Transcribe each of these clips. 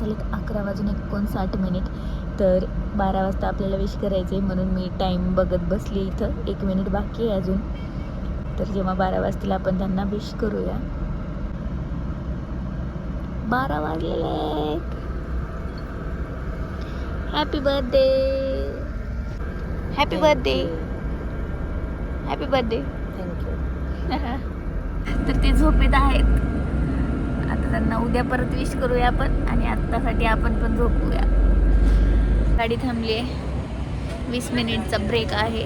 झालेत अकरा वाजून एकोणसाठ मिनिट. तर बारा वाजता आपल्याला विश करायचं आहे म्हणून मी टाईम बघत बसली इथं. एक मिनिट बाकी आहे अजून. तर जेव्हा बारा वाजतील आपण त्यांना विश करूया. बारा वाजलेले happy birthday happy birthday happy birthday thank you तर ते झोपेत आहेत. त्यांना उद्या परत विश करूया आपण आणि आत्तासाठी आपण पण झोपूया. गाडी थांबली आहे. वीस मिनिटचा ब्रेक आहे.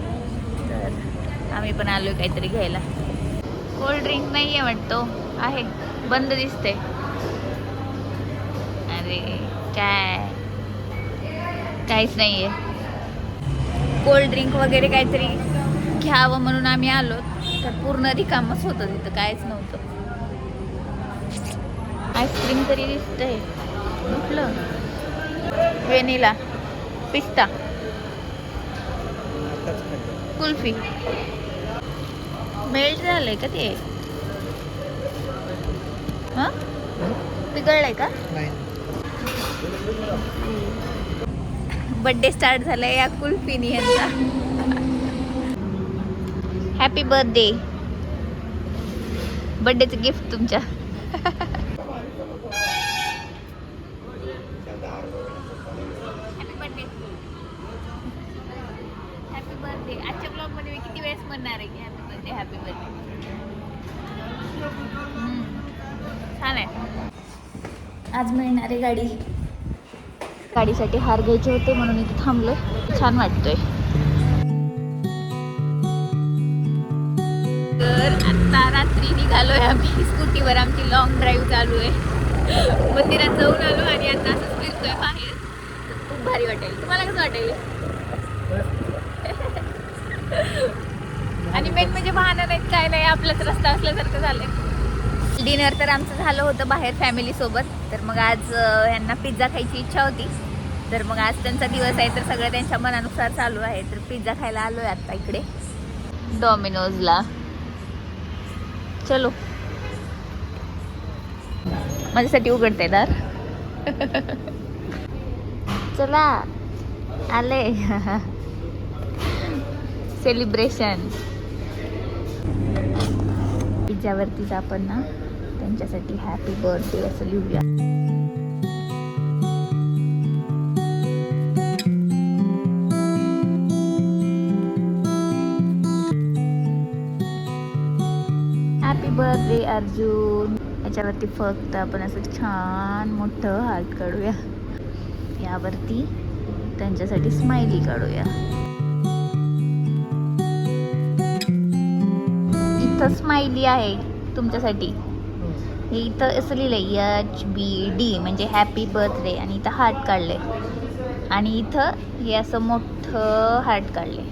तर आम्ही पण आलो काहीतरी घ्यायला. कोल्ड ड्रिंक नाही आहे वाटतो. आहे. बंद दिसते. अरे काय? काहीच नाही आहे कोल्ड ड्रिंक वगैरे काहीतरी घ्यावं म्हणून आम्ही आलो तर पूर्ण रिकामच होतं तिथं. काहीच नव्हतं. आईस्क्रीम तरी दिसतंय. कुठलं वेनिला पिस्ता. कुल्फी. मेल्ट झालंय का ते? हा? पिघळलंय का? बर्थडे स्टार्ट झालाय या कुल्फीनी यांचा हॅपी बर्थडे बर्थडेचं गिफ्ट तुमच्या हॅपी बर्थडे हॅपी बर्थडे आजच्या ब्लॉगमध्ये मी किती वेळेस म्हणणार आहे की हॅपी बर्थडे हॅपी बर्थडे छान आहे आज मिळणार आहे गाडी. गाडीसाठी हार घ्यायचे होते म्हणून इथे थांबलो छान वाटतोय. तर आता रात्री निघालोय आम्ही. स्कूटीवर आमची लॉंग ड्राईव्ह चालू आहे. मंदिरात जाऊन आलो आणि आता असंच फिरतोय बाहेर. खूप भारी वाटेल. तुम्हाला कसं वाटेल? आणि मेन म्हणजे वाहनं नाहीत काय नाही आपलाच रस्ता असल्यासारखं झालंय. डिनर तर आमचं झालं होतं बाहेर फॅमिली सोबत. तर मग आज यांना पिझ्झा खायची इच्छा होती. तर मग आज त्यांचा दिवस आहे तर सगळं त्यांच्या मनानुसार चालू आहे. तर पिझ्झा खायला आलोय आता इकडे. डॉमिनोजला चलो. माझ्यासाठी उघडते दार. चला. आले. सेलिब्रेशन पिझ्झावरतीच आपण ना त्यांच्यासाठी हॅपी बर्थडे असं लिहूया. हॅपी बर्थडे अर्जुन याच्यावरती फक्त आपण असं छान मोठं हार्ट काढूया. यावरती त्यांच्यासाठी स्माइली काढूया. असं स्माइली आहे तुमच्यासाठी. हे इथं असं लिहिलंय एच बी डी म्हणजे हॅपी बर्थडे आणि इथं हार्ट काढले आणि इथं हे असं मोठं हार्ट काढले